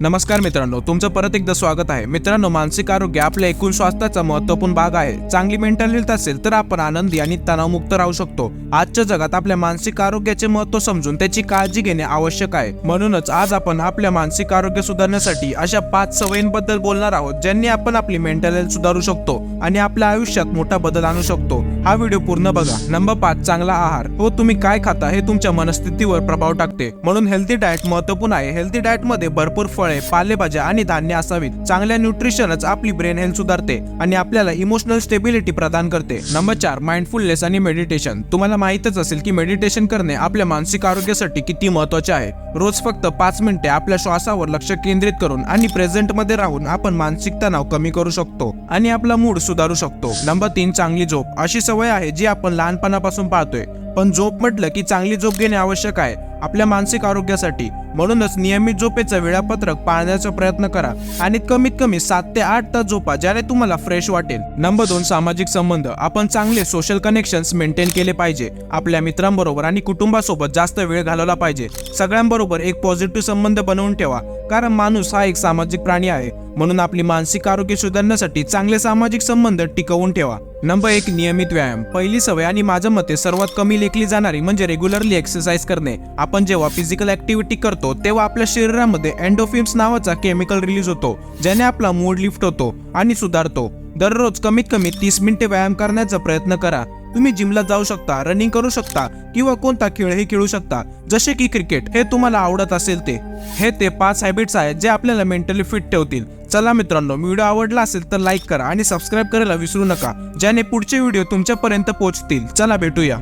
नमस्कार मित्रांनो तुमचं परत एकदा स्वागत आहे. मित्रांनो मानसिक आरोग्य आपल्या एकूण स्वास्थ्याचा महत्त्वपूर्ण भाग आहे. चांगली मेंटल हेल्थ असेल तर आपण आनंदी आणि तणावमुक्त राहू शकतो. आजच्या जगात आपल्या मानसिक आरोग्याचे महत्त्व समजून त्याची काळजी घेणे आवश्यक आहे. म्हणूनच आज आपण आपल्या मानसिक आरोग्य सुधारण्यासाठी अशा पाच सवयींबद्दल बोलणार आहोत ज्यांनी आपण आपली मेंटल हेल्थ सुधारू शकतो आणि आपल्या आयुष्यात मोठा बदल आणू शकतो. हा व्हिडिओ पूर्ण बघा. नंबर पाच चांगला आहार. हो तुम्ही काय खाता हे तुमच्या मनस्थितीवर प्रभाव टाकते. म्हणून हेल्थी डाएट महत्त्वपूर्ण आहे. हेल्थी डाएटमध्ये भरपूर फळ फळे पालेभाज्या आणि धान्य असावीत. चांगल्या न्यूट्रिशनच आपली ब्रेन हेल्थ सुधारते आणि आपल्याला इमोशनल स्टेबिलिटी प्रदान करते. नंबर चार माइंडफुलनेस आणि मेडिटेशन तुम्हाला माहितच असेल की मेडिटेशन करणे आपल्या मानसिक आरोग्यासाठी किती महत्त्वाचे आहे. रोज फक्त पाच मिनिटे आपल्या श्वासावर लक्ष केंद्रित करून आणि प्रेझेंटमध्ये राहून आपण मानसिक तणाव कमी करू शकतो आणि आपला मूड सुधारू शकतो. नंबर तीन चांगली झोप. अशी सवय आहे जी आपण लहानपणापासून पाहतोय पण झोप म्हटलं की चांगली झोप घेणे आवश्यक आहे. आपल्या मानसिक आरोग्यासाठी. म्हणूनच नियमित झोपेचं वेळापत्रक पाळण्याचा प्रयत्न करा आणि कमीत कमी सात ते आठ तास झोपा ज्याने तुम्हाला फ्रेश वाटेल. नंबर दोन सामाजिक संबंध. आपण चांगले सोशल कनेक्शन्स मेंटेन केले पाहिजे. आपल्या मित्रांबरोबर आणि कुटुंबासोबत जास्त वेळ घालवला पाहिजे. सगळ्यांबरोबर एक पॉझिटिव्ह संबंध बनवून ठेवा. कारण माणूस हा एक सामाजिक प्राणी आहे. म्हणून आपली मानसिक आरोग्य सुधारण्यासाठी चांगले सामाजिक संबंध टिकवून ठेवा. नंबर एक नियमित व्यायाम. पहिली सवय आणि माझ्या मते सर्वात कमी लेखली जाणारी म्हणजे रेग्युलरली एक्सरसाइज करणे. आपण जेव्हा फिजिकल ऍक्टिव्हिटी करतो तेव्हा आपल्या शरीरामध्ये अँडोफिम्स नावाचा केमिकल रिलीज होतो ज्याने आपला मूड लिफ्ट होतो आणि सुधारतो. दररोज कमीत कमी तीस मिनिटे व्यायाम करण्याचा प्रयत्न करा. तुम्ही जिमला जाऊ शकता रनिंग करू शकता किंवा कोणता खेळही खेळू शकता. जसे की क्रिकेट हे तुम्हाला आवडत असेल ते. हे ते पाच हॅबिट्स आहेत जे आपल्याला मेंटली फिट ठेवतील. चला मित्रांनो व्हिडिओ आवडला असेल तर लाईक करा आणि सबस्क्राईब करायला विसरू नका ज्याने पुढचे व्हिडिओ तुमच्यापर्यंत पोहोचतील. चला भेटूया.